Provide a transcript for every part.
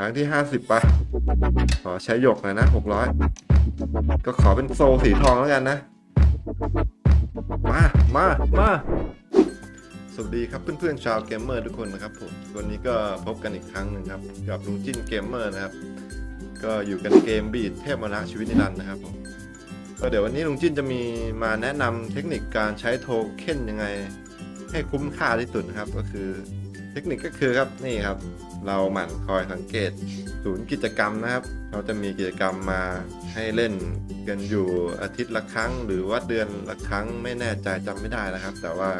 ครั้งที่ห้าสิบปะขอใช้หยกหน่อยนะหกร้อยก็ขอเป็นโซลสีทองแล้วกันนะ มา มา มา สวัสดีครับเพื่อนๆชาวเกมเมอร์ทุกคนนะครับผม วันนี้ก็พบกันอีกครั้งหนึ่งครับ กับลุงจิ้นเกมเมอร์นะครับ ก็อยู่กันเกมบีดเทพมรณะชีวิตนิรันดร์นะครับผมก็เดี๋ยววันนี้ลุงจิ้นจะมีมาแนะนำเทคนิคการใช้โทเค็นยังไง ให้คุ้มค่าที่สุดนะครับ ก็คือเทคนิคก็คือครับนี่ครับ เราหมั่นคอยสังเกตศูนย์กิจกรรมนะครับเราจะมีกิจกรรมมาให้เล่นกันอยู่อาทิตย์ละครั้ง หรือว่าเดือนละครั้งไม่แน่ใจจำไม่ได้นะครับ แต่ว่า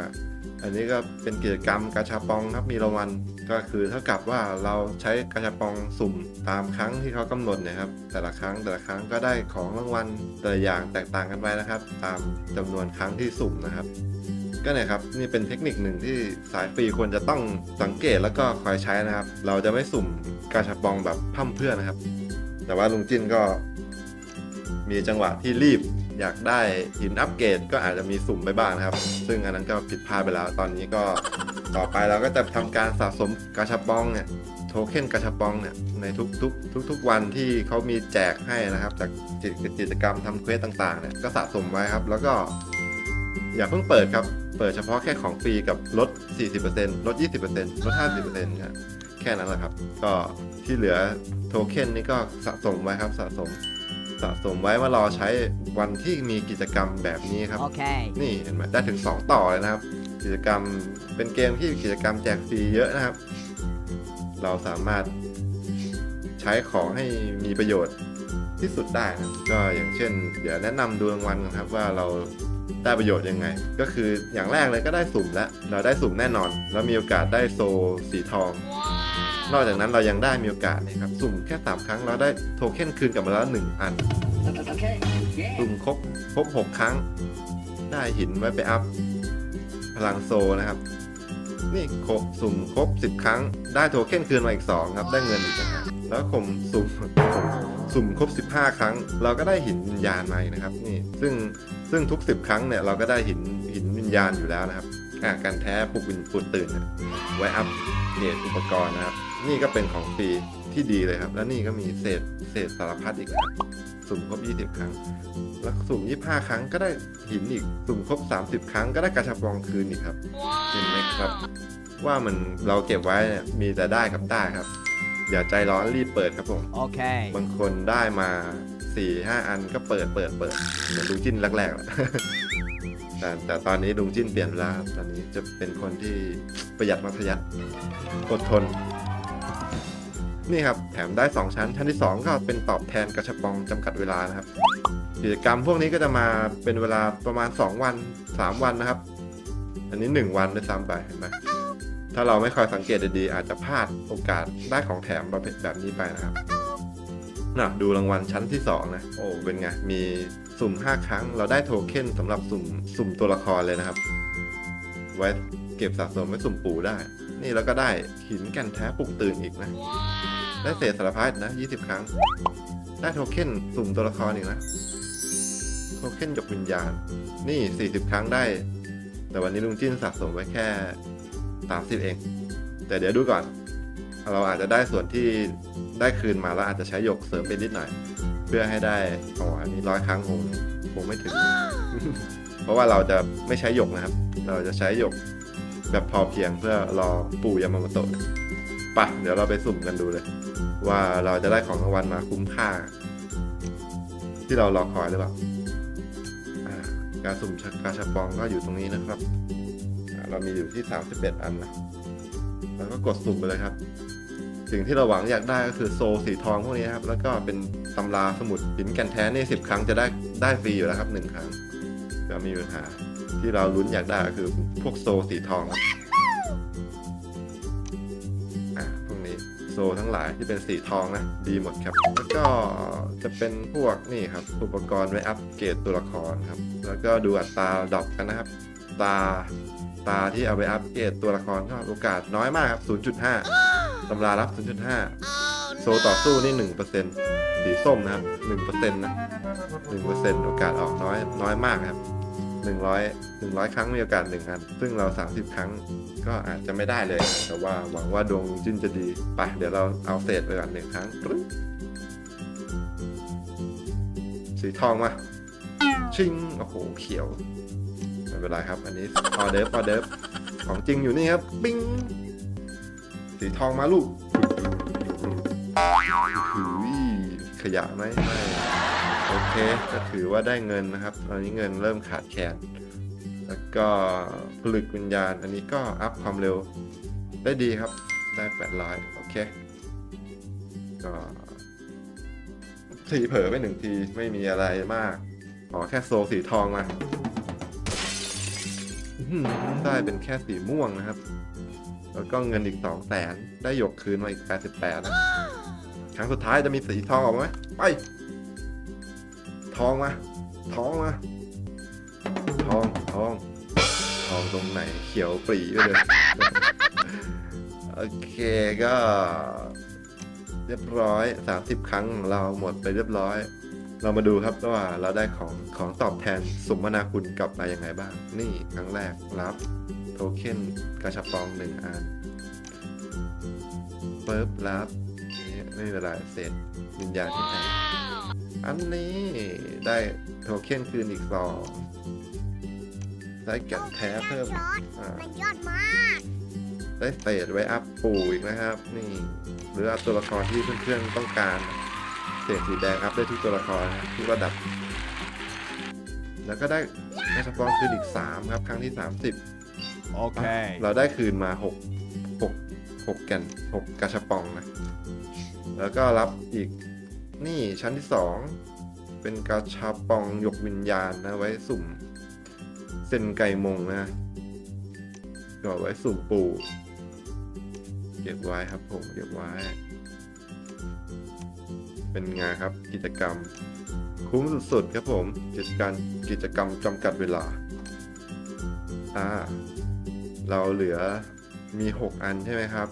อันนี้ก็เป็นกิจกรรมกาชาปองครับมีรางวัลก็คือเท่ากับว่าเราใช้กาชาปองสุ่มตามครั้งที่เขากำหนดเนี่ยครับ แต่ละครั้งแต่ละครั้งก็ได้ของรางวัลแต่ละอย่างแตกต่างกันไปนะครับ ตามจำนวนครั้งที่สุ่มนะครับ ก็เนี่ยครับนี่เป็นเทคนิคหนึ่งที่สายฟรีควรจะต้องสังเกตแล้วก็คอยใช้นะครับ เราจะไม่สุ่มกาชาปองแบบพร่ำเพื่อนะครับ แต่ว่าลุงจิ้นก็มีจังหวะที่รีบอยากได้หินอัปเกรดก็อาจจะมีสุ่มไปบ้างนะครับ ซึ่งอันนั้นก็ผิดพลาดไปแล้ว ตอนนี้ก็ต่อไปเราก็จะทำการสะสมกาชาปองเนี่ยโทเค็นกาชาปองเนี่ยในทุกๆทุกๆวันที่เขามีแจกให้นะครับ จากกิจกิจกรรมทำเควสต่างๆเนี่ยก็สะสมไว้ครับ แล้วก็อย่าเพิ่งเปิดครับ เปิดเฉพาะแค่ของฟรีกับลด 40%ลด 20%ลด 50%เนี่ยแค่นั้นแหละครับ ก็ที่เหลือโทเค็นนี่ก็สะสมไว้ครับสะสมสะสมไว้มารอใช้วันที่มีกิจกรรมแบบนี้ครับ Okay. นี่เห็นไหมได้ถึง 2 ต่อเลยนะครับ กิจกรรมเป็นเกมที่กิจกรรมแจกฟรีเยอะนะครับ เราสามารถใช้ของให้มีประโยชน์ที่สุดได้นะครับก็อย่างเช่น เดี๋ยวแนะนำดูรางวัลกันครับว่าเรา ได้ประโยชน์ยังไง ก็คืออย่างแรกเลยก็ได้สุ่มแล้วเราได้สุ่มแน่นอน แล้วมีโอกาสได้โซสีทอง นอกจากนั้นเรายังได้มีโอกาสนะครับสุ่มแค่ 3 ครั้งเราได้โทเค็นคืนกลับมาแล้วหนึ่งอัน Okay. Yeah. สุ่มครบครบหกครั้ง ได้หินไว้ไปอัพพลังโซนะครับ นี่ครบสุ่มครบสิบครั้ง ได้โทเค็นคืนมาอีกสองครับ ได้เงินอีกนะฮะแล้วข่มสุ่ม สุ่มครบสิบห้าครั้ง เราก็ได้หินวิญญาณมาอีกนะครับนี่ซึ่งซึ่งทุกสิบครั้งเนี่ยเราก็ได้หินหินวิญญาณอยู่แล้วนะครับอ่าการแท้ปลุกวิญปลุกตื่นเนี่ยไว้อัพเนตอุปกรณ์นะครับ นี่ก็เป็นของฟรีที่ดีเลยครับ แล้วนี่ก็มีเศษเศษสารพัดอีกนะครับสุ่มครบ 20 ครั้ง แล้วสุ่ม 25 ครั้งก็ได้หินอีก สุ่มครบ 30 ครั้งก็ได้กระชับปองคืนอีกครับเห็นไหมครับ ว่ามันเราเก็บไว้เนี่ยมีแต่ได้กับได้ครับ อย่าใจร้อนรีบเปิดครับผม Okay. บางคนได้มา4ี่ห้าอันก็เปิดเปิดเปิดเหมือนลุงจิ้นแรกๆแหละ แต่แต่ตอนนี้ลุงจิ้นเปลี่ยนเวลาครับตอนนี้จะเป็นคนที่ประหยัดมัธยัติอดทน นี่ครับ แถมได้ 2 ชั้น ชั้นที่ 2 ก็เป็นตอบแทนกระชับปองจำกัดเวลานะครับ กิจกรรมพวกนี้ก็จะมาเป็นเวลาประมาณ 2 วัน 3 วันนะครับ อันนี้ 1 วันด้วยซ้ำไปเห็นไหม ถ้าเราไม่คอยสังเกตดีๆ อาจจะพลาดโอกาสได้ของแถมประเภทแบบนี้ไปนะครับน่ะดูรางวัลชั้นที่ 2 นะ โอ้ เป็นไง มีสุ่ม 5 ครั้ง เราได้โทเค็นสำหรับสุ่มสุ่มตัวละครเลยนะครับ ไว้เก็บสะสมไว้สุ่มปูได้ นี่แล้วก็ได้หินแก่นแท้ปลุกตื่นอีกนะ ได้เศษสารพัดนะ 20 ครั้ง ได้โทเค็นสุ่มตัวละครอีกนะ โทเค็นหยกวิญญาณ นี่ 40 ครั้งได้ แต่วันนี้ลุงจิ้นสะสมไว้แค่ 30 เอง แต่เดี๋ยวดูก่อน เราอาจจะได้ส่วนที่ได้คืนมาแล้วอาจจะใช้หยกเสริมไปนิดหน่อย เพื่อให้ได้อ๋ออันนี้ร้อยครั้งคงคงไม่ถึง เพราะว่าเราจะไม่ใช้หยกนะครับ เราจะใช้หยกแบบพอเพียงเพื่อรอปู่ยามาโมโตะไปะเดี๋ยวเราไปสุ่มกันดูเลย ว่าเราจะได้ของรางวัลมาคุ้มค่า ที่เรารอคอยหรือเปล่าการสุ่มกาชาปองก็อยู่ตรงนี้นะครับ เรามีอยู่ที่ 31 อันนะ แล้วก็กดสุ่มไปเลยครับ สิ่งที่เราหวังอยากได้ก็คือโซสีทองพวกนี้ครับ แล้วก็เป็นตำราสมุดหินแก่นแท้นี่สิบครั้งจะได้ได้ฟรีอยู่แล้วครับหนึ่งครั้งจะมีปัญหา ที่เราลุ้นอยากได้ก็คือพวกโซสีทองครับอ่าพวกนี้โซทั้งหลายที่เป็นสีทองนะดีหมดครับ แล้วก็จะเป็นพวกนี่ครับ อุปกรณ์ไว้อัปเกรดตัวละครครับ แล้วก็ดูอัตราดอปกันนะครับตา ตาที่เอาไปอัปเกรดตัวละครก็โอกาสน้อยมากครับ 0.5 ตำรารับ 0.5 โซต่อสู้นี่ 1%สีส้มนะครับ 1%นะ 1%โอกาสออกน้อยน้อยมากครับหนึ่งร้อยหนึ่งร้อยครั้งมีโอกาสหนึ่งอันซึ่งเราสามสิบครั้งก็อาจจะไม่ได้เลย แต่ว่าหวังว่าดวงจิ้นจะดี ไป เดี๋ยวเราเอาเศษไปก่อนหนึ่งครั้ง สีทองมา ชิง โอ้โห เขียว ไม่เป็นไรครับ อันนี้ออเดิร์ฟออเดิร์ฟของจริงอยู่นี่ครับ ปิ้งสีทองมาลูกหือขยะไหมไม่โอเคก็ถือว่าได้เงินนะครับ ตอนนี้เงินเริ่มขาดแคลนแล้วก็ผลึกวิญญาณ อันนี้ก็อัพความเร็วได้ดีครับ ได้800โอเค ก็ทีเผลอไปหนึ่งทีไม่มีอะไรมากขอแค่โซสีทองมา ได้เป็นแค่สีม่วงนะครับ แล้วก็เงินอีก2แสนได้หยกคืนมาอีก88นะครั้งสุดท้ายจะมีสีทองออกไหมไป ทองมาทองมาทองทองทองตรงไหนเขียวปรีไปเลยโอเคก็ เรียบร้อย 30 ครั้งของเราหมดไปเรียบร้อย เรามาดูครับว่าเราได้ของของตอบแทนสมนาคุณกลับมายังไงบ้าง นี่ครั้งแรกรับโทเค็นกระชับปองหนึ่งอันเปิบรับนี่ไม่เป็นไรเสร็จวิญญาณที่ไหนอันนี้ได้โทเค็นคืนอีกสองได้แก่นแท้เพิ่มช็อตอ่ามันยอดมากได้เศษไว้อัพปูอีกนะครับ นี่ หรืออัพตัวละครที่เพื่อนๆต้องการ เศษสีแดงอัพได้ทุกตัวละครนะทุกระดับ แล้วก็ได้แมสปองคืนอีก 3 ครับ ครั้งที่ 30 Okay. เราได้คืนมา 6 6 6 แก่น 6 กระชับปองนะ แล้วก็รับอีกนี่ชั้นที่ 2 เป็นกระชับปองหยกวิญญาณนะ ไว้สุ่มเส้นไก่มงนะก็ไว้สุ่มปูเก็บไว้ครับผมเก็บไว้ เป็นไงานครับกิจกรรม คุ้มสุดๆครับผมกิจการกิจกรรมจำกัดเวลาอ่าเราเหลือมี 6 อันใช่ไหมครับ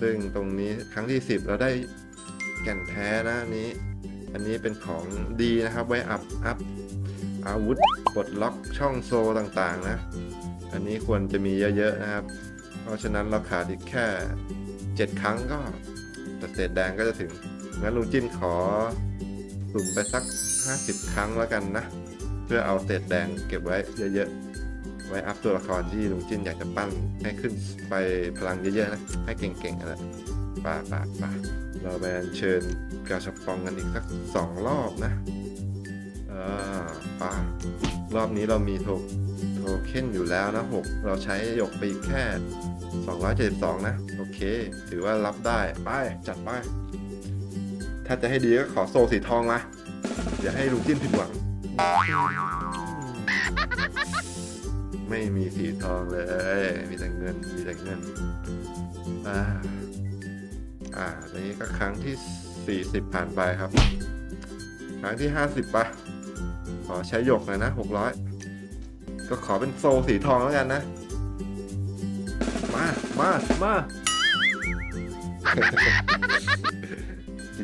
ซึ่งตรงนี้ครั้งที่ 10 เราได้แก่นแท้นะอันนี้ อันนี้เป็นของดีนะครับ ไว้อัพอัพอาวุธปลดล็อกช่องโซต่างๆนะ อันนี้ควรจะมีเยอะๆนะครับ เพราะฉะนั้นเราขาดอีกแค่ 7 ครั้งก็แต่เศษแดงก็จะถึง งั้นลุงจิ้นขอสุ่มไปสัก 50 ครั้งแล้วกันนะ เพื่อเอาเศษแดงเก็บไว้เยอะๆ ไว้อัพตัวละครที่ลุงจิ้นอยากจะปั้นให้ขึ้นไปพลังเยอะๆนะให้เก่งๆกันะป่าป่าป่าเราไปเชิญกาชปองกันอีกสักสองรอบนะเออป่ารอบนี้เรามีโทโทเค็นอยู่แล้วนะหกเราใช้หยกไปอีกแค่ 272 นะ โอเค ถือว่ารับได้ ไป จัดไป ถ้าจะให้ดีก็ขอโซสีทองมาอย่าให้ลุงจิ้นผิดหวัง ไม่มีสีทองเลย มีแต่เงิน มีแต่เงิน อ่า อ่าอนนี้ก็ครั้งที่ 40 ผ่านไปครับ ครั้งที่ 50ปะขอใช้หยกหน่อยนะ 600 ก็ขอเป็นโซสีทองแล้วกันนะ มา มา มา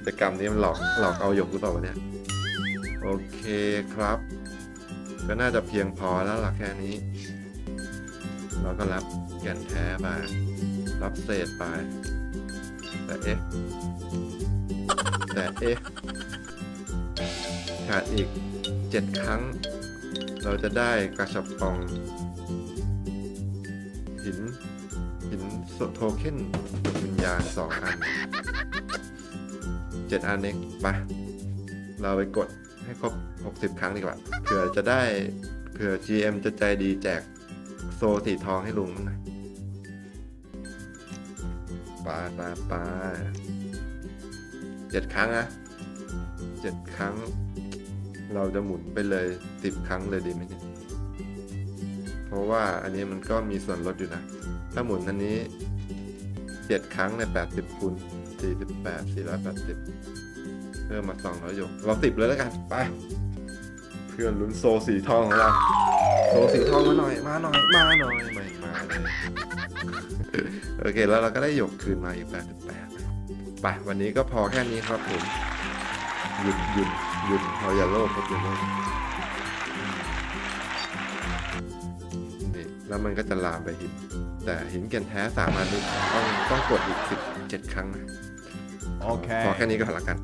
จกรรมนี้มันหลอกหลอกเอาหยกหรือเปล่าวะเนี่ย โอเคครับ ก็น่าจะเพียงพอแล้วล่ะแค่นี้ เราก็รับแก่นแท้ไปรับเศษไป แต่เอ๊ะ แต่เอ๊ะ ขาดอีกเจ็ดครั้ง เราจะได้กระชับปอง หิน หินโทเค็นวิญญาณสองอัน เจ็ดอันเองไปเราไปกดให้ครบ 60 ครั้งดีกว่าเผื่อจะได้เผื่อ GM จะใจดีแจกโซสีทองให้ลุงบ้งนะปไปไปเจ็ดครั้งนะเจ็ดครั้ง เราจะหมุนไปเลยสิบครั้งเลยดีไหมเนี่ยเพราะว่าอันนี้มันก็มีส่วนลดอยู่นะ ถ้าหมุนอันนี้เจ็ดครั้งในแปดสิบคูณ สี่สิบแปดสี่ร้อยแปดสิบเพิ่มมาสองร้อยหยกเราสิบเลยแล้วกัน ไป เพื่อนลุ้นโซสีทองของเรา โซสีทองมาหน่อย มาหน่อย มาหน่อยไม่มาเลยโอเคแล้วเราก็ได้หยกคืนมาอีกแปดสิบแปดไปวันนี้ก็พอแค่นี้ครับผมหยุดหยุดหยุดพออย่าโลภครับอย่าโลภแล้วมันก็จะลามไปหิน แต่หินเกนแท้สามอันนี้ต้องต้องกดอีกสิบเจ็ดครั้งนะ Okay. พอแค่นี้ก็พอละกัน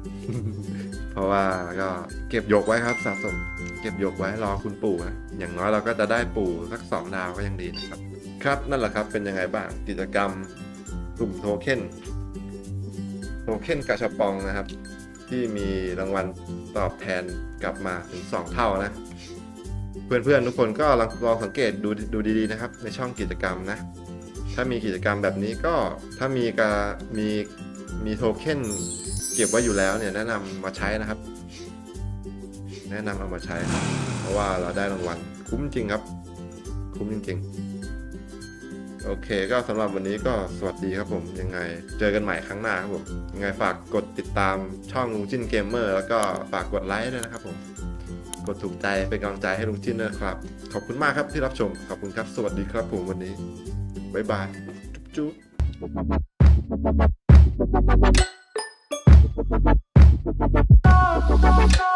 เพราะว่าก็เก็บยกไว้ครับสะสมเก็บยกไว้รอคุณปู่นะอย่างน้อยเราก็จะได้ปู่สักสองดาวก็ยังดีนะครับ ครับนั่นแหละครับเป็นยังไงบ้างกิจกรรมกลุ่มโทเค็นโทเค็นกาชาปองนะครับ ที่มีรางวัลตอบแทนกลับมาถึง 2 เท่านะ เพื่อนๆทุกคนก็ลองลองสังเกตดูดูดีๆนะครับ ในช่องกิจกรรมนะ ถ้ามีกิจกรรมแบบนี้ก็ถ้ามีกามี มีโทเค็นเก็บไว้อยู่แล้วเนี่ยแนะนำมาใช้นะครับ แนะนำเอามาใช้ครับ เพราะว่าเราได้รางวัลคุ้มจริงครับ คุ้มจริงๆ โอเคก็สำหรับวันนี้ก็สวัสดีครับผมยังไงเจอกันใหม่ครั้งหน้าครับผมยังไงฝากกดติดตามช่องลุงจิ้นเกมเมอร์แล้วก็ฝากกดไลค์ด้วยนะครับผมกดถูกใจเป็นกำลังใจให้ลุงจิ้นนะครับ ขอบคุณมากครับที่รับชม ขอบคุณครับ สวัสดีครับผมวันนี้ บ๊ายบาย จุ๊บจุ๊บ Thank you.